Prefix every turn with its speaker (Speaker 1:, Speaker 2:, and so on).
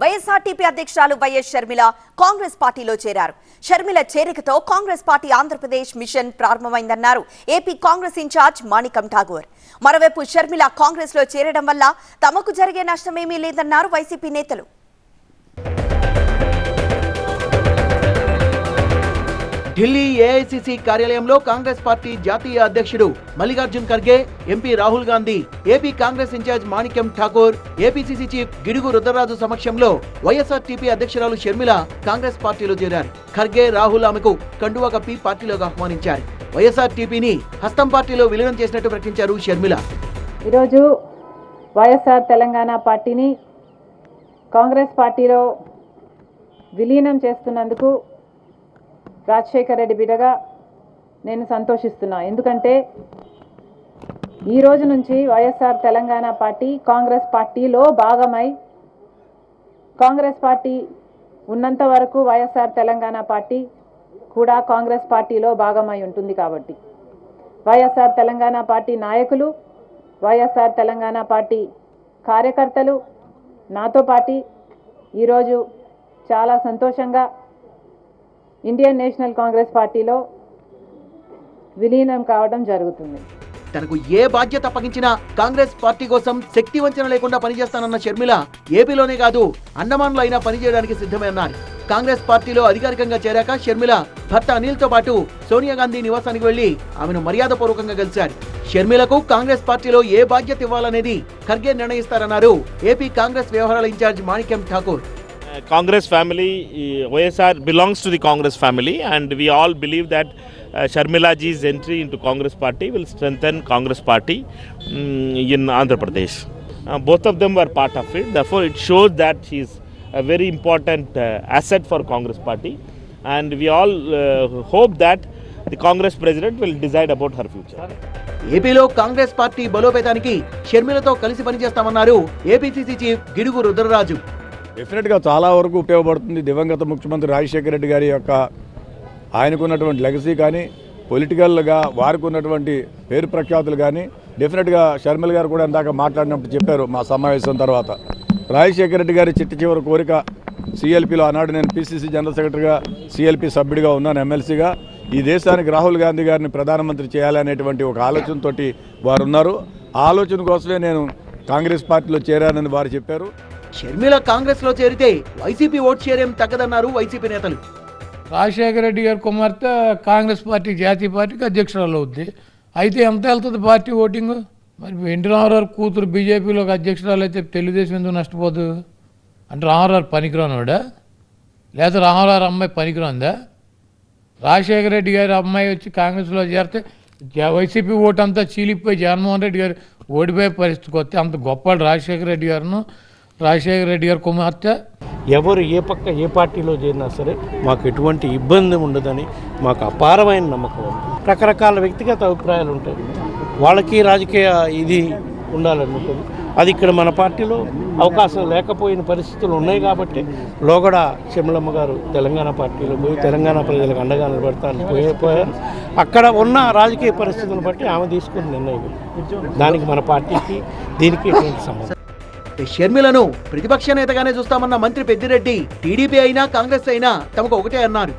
Speaker 1: YSRTP అధ్యక్షురాలు YS Sharmila Congress పార్టీలో చేరారు. షర్మిల చేరికతో Congress party Andhra Pradesh mission ప్రారంభమైందన్నారు. AP Congress incharge Manickam Tagore. మరోవైపు షర్మిల కాంగ్రెస్లో చేరడం వల్ల తమకు జరిగే నష్టమేమీ లేదన్నారు వైసీపీ నేతలు.
Speaker 2: ఢిల్లీ ఏఐసిసి కార్యాలయంలో కాంగ్రెస్ పార్టీ జాతీయ అధ్యక్షుడు Mallikarjun Kharge MP Rahul Gandhi AP Congress incharge Manickam Thakur APCC chief Gidugu Rudraraju సమక్షంలో వైఎస్ఆర్ టీపీ అధ్యక్షురాలు షర్మిల కాంగ్రెస్ పార్టీలో చేరారు. ఖర్గే రాహుల్ ఆమెకు కండువా కప్పి పార్టీలోకి ఆహ్వానించారు. వైఎస్ఆర్ టీపీని హస్తం పార్టీలో విలీనం చేసినట్టు ప్రకటించారు షర్మిల.
Speaker 3: ఈరోజు వైఎస్ఆర్ తెలంగాణ పార్టీని కాంగ్రెస్ పార్టీలో విలీనం చేస్తున్నందుకు రాజశేఖర రెడ్డి బిడ్డగా నేను సంతోషిస్తున్నా. ఎందుకంటే ఈ రోజు నుంచి వైఎస్ఆర్ తెలంగాణ పార్టీ కాంగ్రెస్ పార్టీలో భాగమై కాంగ్రెస్ పార్టీ ఉన్నంత వరకు వైఎస్ఆర్ తెలంగాణ పార్టీ కూడా కాంగ్రెస్ పార్టీలో భాగమై ఉంటుంది కాబట్టి. వైఎస్ఆర్ తెలంగాణ పార్టీ నాయకులు వైఎస్ఆర్ తెలంగాణ పార్టీ కార్యకర్తలు నాతో పాటి ఈరోజు చాలా సంతోషంగా ఇండియన్ నేషనల్ కాంగ్రెస్ పార్టీలో విలీనం కావడం జరుగుతుంది.
Speaker 2: తనకు ఏ బాధ్యత అప్పగించినా కాంగ్రెస్ పార్టీ కోసం శక్తి వంచన లేకుండా పనిచేస్తానన్న షర్మిల ఏపీలోనే కాదు అండమాన్లో అయినా పనిచేయడానికి సిద్ధమే అన్నారు. కాంగ్రెస్ పార్టీలో అధికారికంగా చేరాక షర్మిల భర్త అనిల్తో పాటు సోనియా గాంధీ నివాసానికి వెళ్ళి ఆమెను మర్యాదపూర్వకంగా కలిశారు షర్మిలకు కాంగ్రెస్ పార్టీలో ఏ బాధ్యత ఇవ్వాలనేది ఖర్గే నిర్ణయిస్తారన్నారు ఏపీ కాంగ్రెస్ వ్యవహారాల incharge Manickam Thakur.
Speaker 4: Congress family YSR belongs to the Congress family and we all believe that Sharmilaji's entry into Congress party will strengthen Congress party in Andhra Pradesh both of them are part of it though it shows that she's a very important asset for Congress party and we all hope that the Congress president will decide about her future
Speaker 2: ఏపీలో Congress party బలోపేతానికి షర్మిలతో కలిసి పనిచేస్తామన్నారు APCC chief Gidugu Rudraraju.
Speaker 5: డెఫినెట్గా చాలా వరకు ఉపయోగపడుతుంది. దివంగత ముఖ్యమంత్రి రాజశేఖర రెడ్డి గారి యొక్క ఆయనకున్నటువంటి లెగసీ కానీ పొలిటికల్గా వారికి ఉన్నటువంటి పేరు ప్రఖ్యాతులు కానీ డెఫినెట్గా షర్మిల గారు కూడా ఇందాక మాట్లాడినప్పుడు చెప్పారు మా సమావేశం తర్వాత. రాజశేఖర రెడ్డి గారి చిట్ట చివరి కోరిక సిఎల్పిలో ఆనాడు నేను పిసిసి జనరల్ సెక్రటరీగా సిఎల్పి సభ్యుడిగా ఉన్నాను ఎమ్మెల్సీగా ఈ దేశానికి రాహుల్ గాంధీ గారిని ప్రధానమంత్రి చేయాలనేటువంటి ఒక ఆలోచనతోటి వారు ఉన్నారు ఆలోచన కోసమే నేను కాంగ్రెస్ పార్టీలో చేరానని వారు చెప్పారు.
Speaker 2: షర్మిల కాంగ్రెస్లో చేరితే వైసీపీ ఓట్ షేర్ ఏం తగ్గదన్నారు వైసీపీ నేతలు.
Speaker 6: రాజశేఖర రెడ్డి గారి కుమార్తె కాంగ్రెస్ పార్టీ జాతీయ పార్టీకి అధ్యక్షురాలు అవుద్ది. అయితే ఎంత వెళ్తుంది పార్టీ ఓటింగ్? మరి ఎన్టీ రామారావు కూతురు బీజేపీలోకి అధ్యక్షురాలు అయితే తెలుగుదేశం ఎందుకు నష్టపోదు? అంటే రామారావు పనికిరానోడా? లేదా రామారావు అమ్మాయి పనికిరాందా? రాజశేఖర రెడ్డి గారి అమ్మాయి వచ్చి కాంగ్రెస్లో చేరితే జ- వైసీపీ ఓటు అంతా చీలిపోయి జగన్మోహన్ రెడ్డి గారు ఓడిపోయే పరిస్థితికి వస్తే అంత గొప్ప రాజశేఖర రెడ్డి గారును రాజశేఖర రెడ్డి గారి కుమార్తె.
Speaker 7: ఎవరు ఏ పక్క ఏ పార్టీలో చేరినా సరే మాకు ఎటువంటి ఇబ్బంది ఉండదని మాకు అపారమైన నమ్మకం ఉంది. రకరకాల వ్యక్తిగత అభిప్రాయాలు ఉంటాయి. వాళ్ళకి రాజకీయ ఇది ఉండాలని అది ఇక్కడ మన పార్టీలో అవకాశం లేకపోయిన పరిస్థితులు ఉన్నాయి కాబట్టి లోగడ శమలమ్మ గారు తెలంగాణ పార్టీలో పోయి తెలంగాణ ప్రజలకు అండగా నిలబడతాను పోయిపోయారు అక్కడ ఉన్న రాజకీయ పరిస్థితులను బట్టి ఆమె తీసుకున్న నిర్ణయం దానికి మన పార్టీకి దీనికి ఎటువంటి సంబంధం
Speaker 2: షర్మిలను ప్రతిపక్ష నేతగానే చూస్తామన్న మంత్రి పెద్దిరెడ్డి టీడీపీ అయినా కాంగ్రెస్ అయినా తమకు ఒకటే అన్నారు.